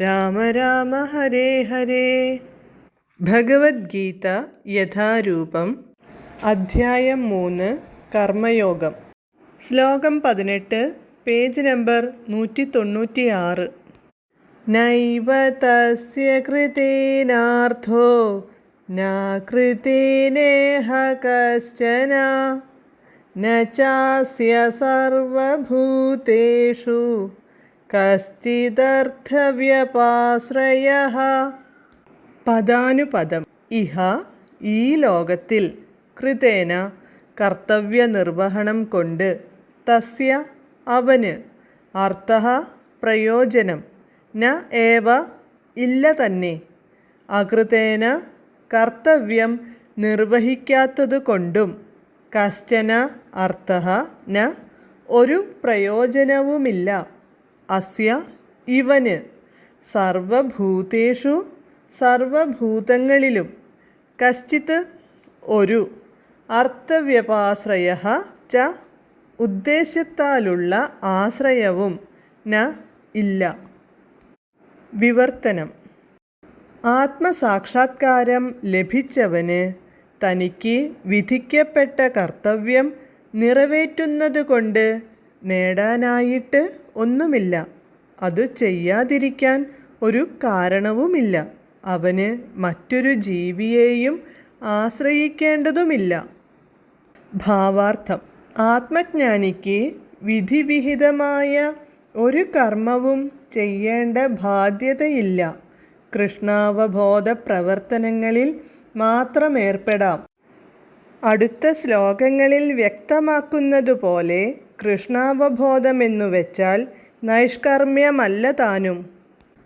രാമ രാമ ഹരേ ഹരേ. ഭഗവത്ഗീത യഥാരൂപം. അധ്യായം മൂന്ന്. കർമ്മയോഗം. ശ്ലോകം പതിനെട്ട്. പേജ് നമ്പർ നൂറ്റി തൊണ്ണൂറ്റി ആറ് നൈവ തസ്യ കൃതേനാർത്ഥോ? ന കൃതേനേഹ കശ്ചന? ചാസ്യ സർവഭൂതേഷു? കശ്ചിദർത്ഥവ്യപാശ്രയ പദാനുപദം ഇഹ ഈ ലോകത്തിൽ കൃതേന കർത്തവ്യ നിർവഹണം കൊണ്ട് തസ്യ അവന് അർത്ഥ പ്രയോജനം ന ഏവ ഇല്ല തന്നെ അകൃതേന കർത്തവ്യം നിർവഹിക്കാത്തതുകൊണ്ടും കശ്ചന അർത്ഥ ന ഒരു പ്രയോജനവുമില്ല. അസ്യ ഇവന്. സർവഭൂതേഷു സർവഭൂതങ്ങളിലും. കശ്ചിത് ഒരു. അർത്ഥവ്യപാശ്രയ ച. ഉദ്ദേശത്താലുള്ള ആശ്രയവും ന. ഇല്ല. വിവർത്തനം. ആത്മസാക്ഷാത്കാരം ലഭിച്ചവന് തനിക്ക് വിധിക്കപ്പെട്ട കർത്തവ്യം നിറവേറ്റുന്നതുകൊണ്ട് നേടാനായിട്ട് ഒന്നുമില്ല. അത് ചെയ്യാതിരിക്കാൻ ഒരു കാരണവുമില്ല. അവന് മറ്റൊരു ജീവിയെയും ആശ്രയിക്കേണ്ടതുമില്ല. ഭാവാർത്ഥം. ആത്മജ്ഞാനിക്ക് വിധിവിഹിതമായ ഒരു കർമ്മവും ചെയ്യേണ്ട ബാധ്യതയില്ല. കൃഷ്ണാവബോധ പ്രവർത്തനങ്ങളിൽ മാത്രമേർപ്പെടാം അടുത്ത ശ്ലോകങ്ങളിൽ വ്യക്തമാക്കുന്നതുപോലെ കൃഷ്ണാവബോധമെന്നു വെച്ചാൽ നൈഷ്കർമ്മ്യമല്ല താനും.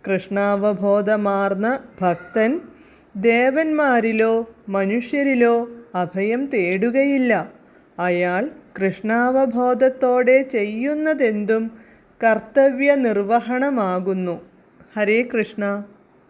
കൃഷ്ണാവബോധമാർന്ന ഭക്തൻ ദേവന്മാരിലോ മനുഷ്യരിലോ അഭയം തേടുകയില്ല. അയാൾ കൃഷ്ണാവബോധത്തോടെ ചെയ്യുന്നതെന്തും കർത്തവ്യ നിർവഹണമാകുന്നു ഹരേ കൃഷ്ണ.